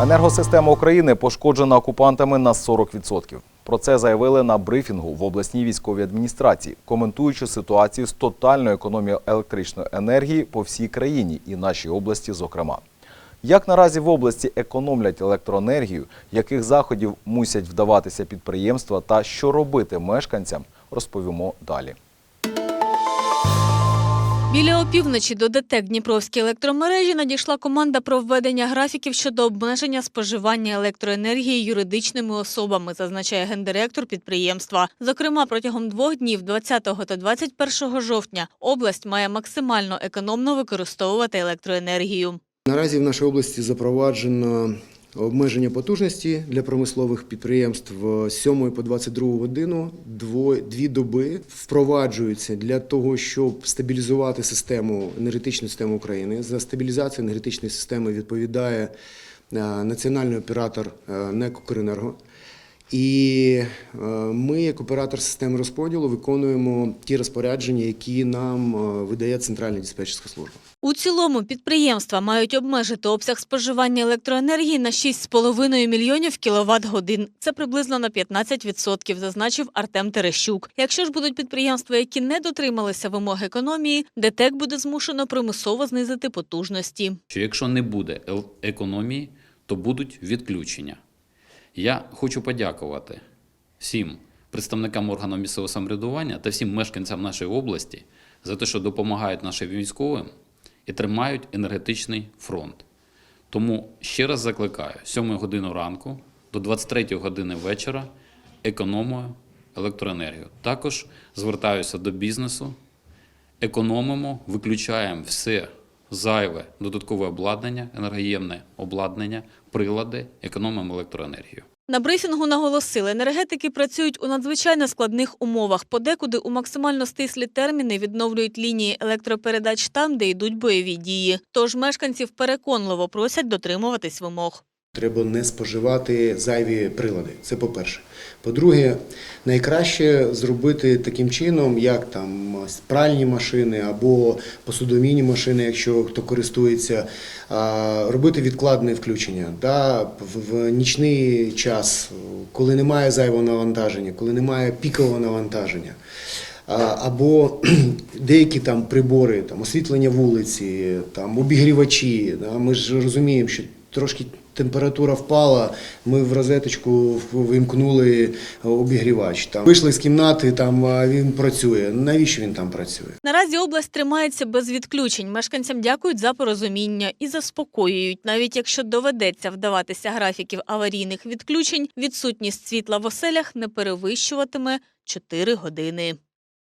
Енергосистема України пошкоджена окупантами на 40%. Про це заявили на брифінгу в обласній військовій адміністрації, коментуючи ситуацію з тотальною економією електричної енергії по всій країні і нашій області, зокрема. Як наразі в області економлять електроенергію, яких заходів мусять вдаватися підприємства та що робити мешканцям, розповімо далі. Біля опівночі до ДТЕК Дніпровській електромережі надійшла команда про введення графіків щодо обмеження споживання електроенергії юридичними особами, зазначає гендиректор підприємства. Зокрема, протягом двох днів, 20 та 21 жовтня, область має максимально економно використовувати електроенергію. Наразі в нашій області запроваджено обмеження потужності для промислових підприємств з 7 по 22 годину. Дві доби впроваджуються для того, щоб стабілізувати систему енергетичну систему України. За стабілізацію енергетичної системи відповідає е, національний оператор е, НЕК «Укренерго». І е, ми, як оператор системи розподілу, виконуємо ті розпорядження, які нам е, видає Центральна диспетчерська служба. У цілому підприємства мають обмежити обсяг споживання електроенергії на 6,5 мільйонів кіловат годин. Це приблизно на 15%, зазначив Артем Терещук. Якщо ж будуть підприємства, які не дотрималися вимог економії, ДТЕК буде змушено примусово знизити потужності. якщо не буде економії, то будуть відключення. Я хочу подякувати всім представникам органу місцевого самоврядування та всім мешканцям нашої області за те, що допомагають нашим військовим і тримають енергетичний фронт. Тому ще раз закликаю: з 7 години ранку до 23 години вечора економимо електроенергію. Також звертаюся до бізнесу економимо, виключаємо все зайве додаткове обладнання, енергоємне обладнання, прилади, економимо електроенергію. На брифінгу наголосили, енергетики працюють у надзвичайно складних умовах. Подекуди у максимально стислі терміни відновлюють лінії електропередач там, де йдуть бойові дії. Тож мешканців переконливо просять дотримуватись вимог. Треба не споживати зайві прилади. Це по-перше. По-друге, найкраще зробити таким чином, як там пральні машини або посудомійні машини, якщо хто користується, робити відкладне включення. Да, в, нічний час, коли немає зайвого навантаження, коли немає пікового навантаження. Або деякі там прибори, там освітлення вулиці, там обігрівачі. Да, ми ж розуміємо, що трошки температура впала, ми в розеточку вимкнули обігрівач. Там вийшли з кімнати, там він працює. Навіщо він там працює? Наразі область тримається без відключень. Мешканцям дякують за порозуміння і заспокоюють. Навіть якщо доведеться вдаватися графіків аварійних відключень, відсутність світла в оселях не перевищуватиме 4 години.